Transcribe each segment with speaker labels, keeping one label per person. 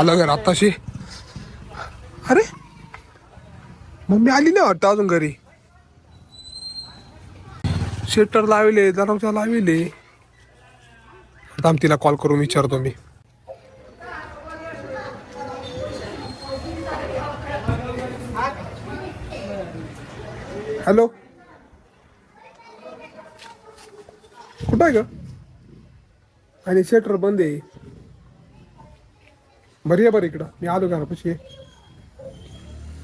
Speaker 1: आलं घर आत्ताशी अरे मम्मी आली नाही वाटतं अजून घरी. शेटर लावले दरवाजा लावले. आता तिला कॉल करून विचारतो मी. हॅलो? कुठं आहे ग? आणि शेटर बंद आहे. बरी आहे बरं इकडं. मी आलो घरापाशी?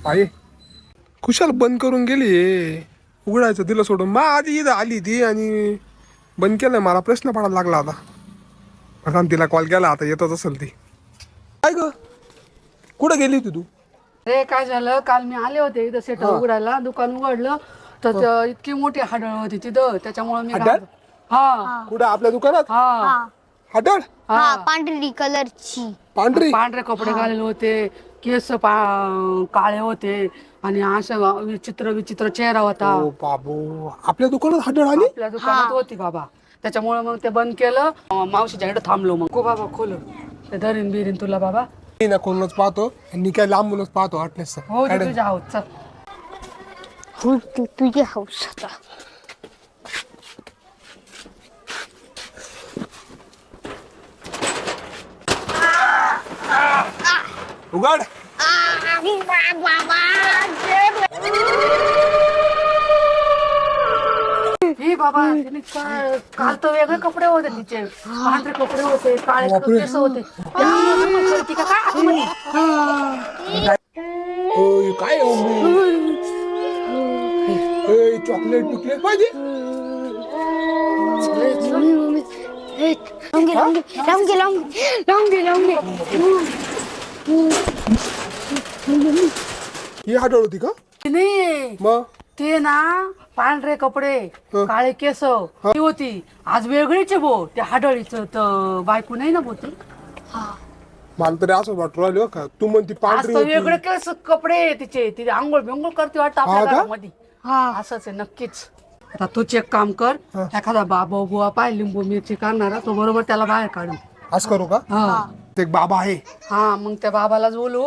Speaker 1: आहे कुशाल बंद करून गेली उघडायचं दिलं सोडून. मा आधी इथं आली ती आणि बंद केलं मला प्रश्न पडायला लागला आता. आम्ही तिला कॉल. केला आता येतच असेल ती. काय ग? कुठं गेली होती तू?
Speaker 2: अरे काय झालं? काल मी आले होते इथं सेट उघडायला. दुकान उघडलं. तर इतकी मोठी हाडळ होती तिथं. त्याच्यामुळे मी? घाब- हा.
Speaker 1: कुठं? आपल्या दुकानात?
Speaker 2: हा.
Speaker 1: हटळ
Speaker 3: हा पांढरी कलरची.
Speaker 1: पांढरी?
Speaker 2: पांढरे कपडे घालेले होते केस पा- काळे होते आणि अशा विचित्र विचित्र चेहरा होता.
Speaker 1: ओ बाबू आपल्या दुकानात हटळ आली?
Speaker 2: आपल्या दुकानात होती बाबा. त्याच्यामुळे मग ते बंद केलं अं, मावशीच्या इकडे थांबलो मग. को बाबा खोल. ते धरीन बिरीन तुला बाबा.
Speaker 1: मी ना कोणच पाहतो आणि काय लांबूनच पाहतो वाटल्यास
Speaker 2: हो ते तुझ्या आहोत चल
Speaker 3: तू तुझी हौस आता
Speaker 1: उघड.
Speaker 2: हे बाबा तिने का- काल तर वेगळे कपडे होते तिचे. पांढरे कपडे होते काळे केस होते. का? काय आतमध्ये?
Speaker 1: ओय, काय आहे मम्मी? ओय, चॉकलेट पाहिजे.
Speaker 3: लावून घे लावून घे लावून घे लावून घे लावून घे
Speaker 1: ही हटळ होती का?
Speaker 2: नाही.
Speaker 1: मग
Speaker 2: ते ना पांढरे कपडे काळे केस ती होती. आज वेगळीच आहे भो त्या हाडळीच बायको नाही ना बोती
Speaker 1: मला तरी असं वाटू राहिलं का. तू म्हणती
Speaker 2: आज
Speaker 1: पांढरी
Speaker 2: तर
Speaker 1: होती.
Speaker 2: वेगळे केस कपडे आहे तिचे. तिथे आंघोळ बिंघोळ करते वाटतं आपल्या
Speaker 1: हा का?
Speaker 2: घरामध्ये. असंच आहे नक्कीच. आता तूच एक काम कर. एखादा बाबा बुवा पाय लिंबू मिरची काढणारा तो बरोबर त्याला बाहेर काढू
Speaker 1: असं करू का?
Speaker 2: हा.
Speaker 1: ते एक बाबा आहे.
Speaker 2: हा मग त्या बाबालाच बोलू.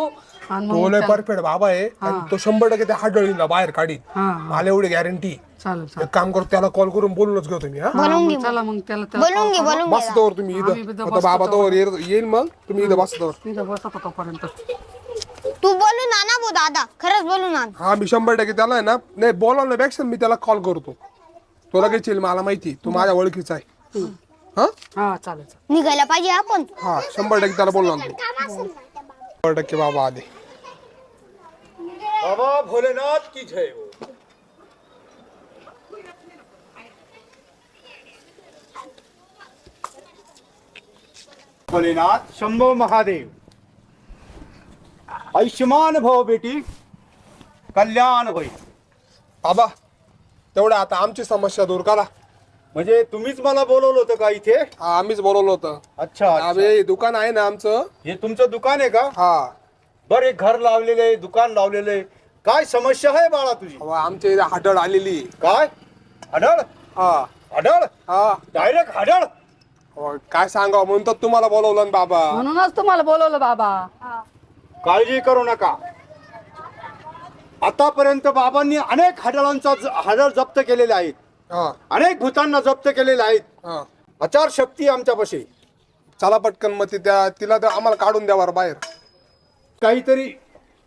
Speaker 2: आणि
Speaker 1: तो
Speaker 2: मग
Speaker 1: लय परफेक्ट बाबा आहे. आणि तो शंभर टक्के त्या हटळीला बाहेर काढील
Speaker 2: हा.
Speaker 1: मला एवढी गॅरंटी
Speaker 2: चालेल चालेल.
Speaker 1: एक काम करतो त्याला कॉल करून बोलूनच घेऊ तुम्ही हा?
Speaker 2: मग चला मग त्याला त्याला
Speaker 3: बोलून घे बोलून
Speaker 1: बस तोवर तुम्ही
Speaker 2: आम्ही
Speaker 1: इथं
Speaker 2: इथं
Speaker 1: आता बाबा तोवर येईल येईल मग? तुम्ही इथं बस तोवर.
Speaker 2: तिथं बसत होता पर्यंत
Speaker 3: घे तू बोलून आण ना भो दादा. खरंच बोलून आण
Speaker 1: हा मी शंभर टक्के त्याला आहे ना नाही बोलावण्यापेक्षा मी त्याला कॉल करतो. तो लगेच येईल मला माहिती तू माझ्या ओळखीचा आहे. हा?
Speaker 2: हा चालेल चालेल.
Speaker 3: निघायला पाहिजे आपण.
Speaker 1: हा शंभर टक्के त्याला बोलणार तू शंभर टक्के बाबा आले.
Speaker 4: बाबा भोलेनाथ की जय हो? भोलेनाथ शंभो महादेव. आयुष्यमान भव बेटी कल्याण होईल
Speaker 1: बाबा तेवढं आता आमची समस्या दूर करा.
Speaker 4: म्हणजे तुम्हीच मला बोलवलं होतं का इथे?
Speaker 1: हा, आम्हीच बोलवलं होतं.
Speaker 4: अच्छा
Speaker 1: हे दुकान आहे ना आमचं.
Speaker 4: हे तुमचं दुकान आहे का?
Speaker 1: हा.
Speaker 4: बरं एक घर लावलेलं आहे दुकान लावलेलं आहे. काय समस्या आहे बाळा तुझी?
Speaker 1: अहो, आमच्या इथे हटळ आलेली.
Speaker 4: काय? हडळ?
Speaker 1: हा.
Speaker 4: हडळ?
Speaker 1: हा.
Speaker 4: डायरेक्ट हडळ?
Speaker 1: अहो, काय सांगावं म्हणून तर तुम्हाला बोलवलं ना बाबा.
Speaker 2: म्हणूनच तुम्हाला बोलवलं बाबा.
Speaker 4: काळजी करू नका. आतापर्यंत बाबांनी अनेक हडळांचा ज- हडळ जप्त केलेले आहेत.
Speaker 1: हा
Speaker 4: अनेक भूतांना जप्त केलेले आहेत. आचार शक्ती आमच्यापाशी.
Speaker 1: चला पटकन मग ती त्या तिला तर आम्हाला काढून द्या बरं बाहेर.
Speaker 4: काहीतरी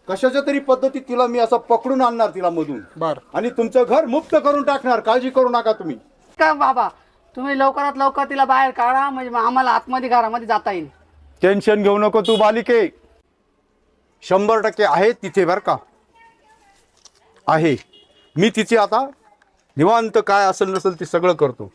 Speaker 4: कशाच्या तरी पद्धतीत तिला मी असं पकडून आणणार तिला मधून.
Speaker 1: बर.
Speaker 4: आणि तुमचं घर मुक्त करून टाकणार. काळजी करू नका तुम्ही.
Speaker 2: का बाबा? तुम्ही लवकरात लवकर तिला बाहेर काढा. म्हणजे मग आम्हाला आतमध्ये घरामध्ये जाता येईल.
Speaker 4: टेन्शन घेऊ नको तू बालिके. शंभर टक्के आहे तिथे बर का? आहे. मी तिचे आता निवांत काय असेल नसेल ते सगळं करतो.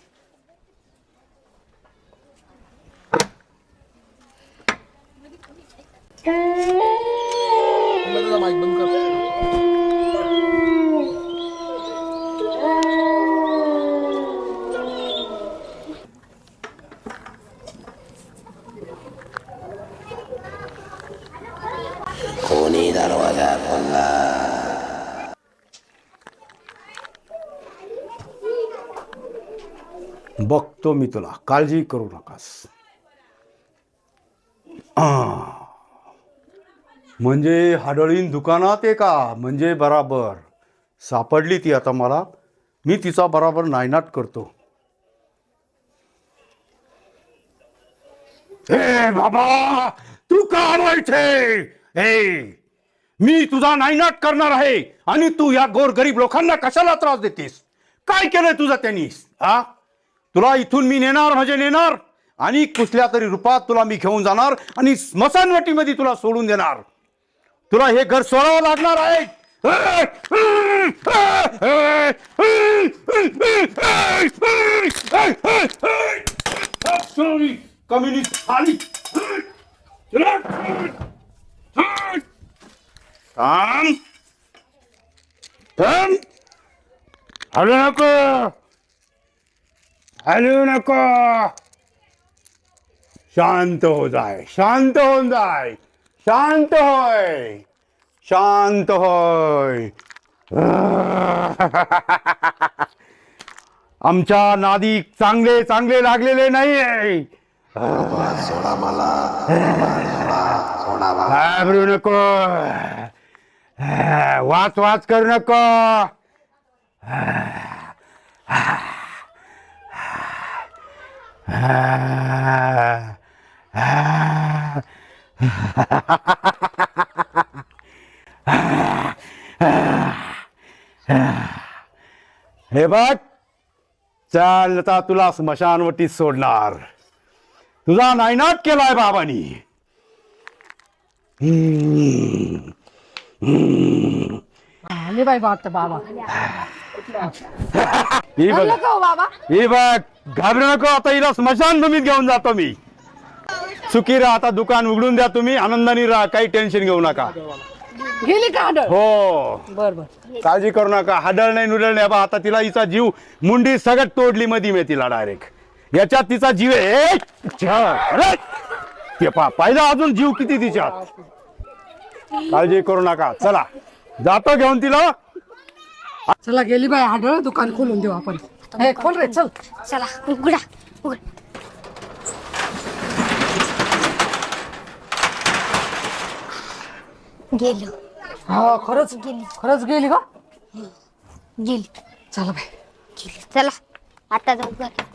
Speaker 4: बघतो मी तुला काळजी करू नकास म्हणजे हाडळीन दुकानात आहे का म्हणजे बराबर सापडली ती आता मला मी तिचा बराबर नायनाट करतो ए बाबा तू का इथे ए मी तुझा नायनाट करणार आहे आणि तू या गोरगरीब लोकांना कशाला त्रास देतेस काय केलंय तुझं त्यांनी हा तुला इथून मी नेणार म्हणजे नेणार आणि कुठल्या तरी रूपात तुला मी घेऊन जाणार आणि स्मशानवटीमध्ये तुला सोडून देणार तुला हे घर सोडावं लागणार आहे कम्युनिस्ट आली थांब थांब हलू नको हलू नको. शांत हो जाय शांत होऊन जाय. शांत होय. शांत होय. आमच्या नादी चांगले चांगले लागलेले नाही
Speaker 5: सोडा मला. सोडा मला
Speaker 4: घाबरू नको वाच वाच करू नको. हे बघ चाल आता तुला स्मशानवटीत सोडणार. तुझा नायनाट केलाय बाबानी.
Speaker 2: आले बाई बाबा.
Speaker 4: ही बघ
Speaker 2: बाबा?
Speaker 4: ही बघ. घाबरू नको आता हिला स्मशान भूमीत घेऊन जातो मी. सुखी राहा आता दुकान उघडून द्या तुम्ही आनंदाने राहा काही टेन्शन घेऊ नका.
Speaker 2: गेली का आढळ
Speaker 4: हो.
Speaker 2: बर बर.
Speaker 4: काळजी करू नका हाडळ नाही नुडळ नाही. बा आता तिला हिचा जीव मुंडी सगळ्यात तोडली मध्ये मी तिला डायरेक्ट याच्यात तिचा जीव आहे. ए, अरे! ते पाहिलं अजून जीव किती तिच्यात काळजी करू नका. चला. जातो घेऊन तिला.
Speaker 2: चला गेली बाई आढळ दुकान खोलून देऊ आपण. हे खोल रे चल.
Speaker 3: चला उघडा उघड. गेलो.
Speaker 2: हा खरंच? खरंच गेली का?
Speaker 3: गेली.
Speaker 2: चला बाई.
Speaker 3: गेली. चला आता जाऊ घरी.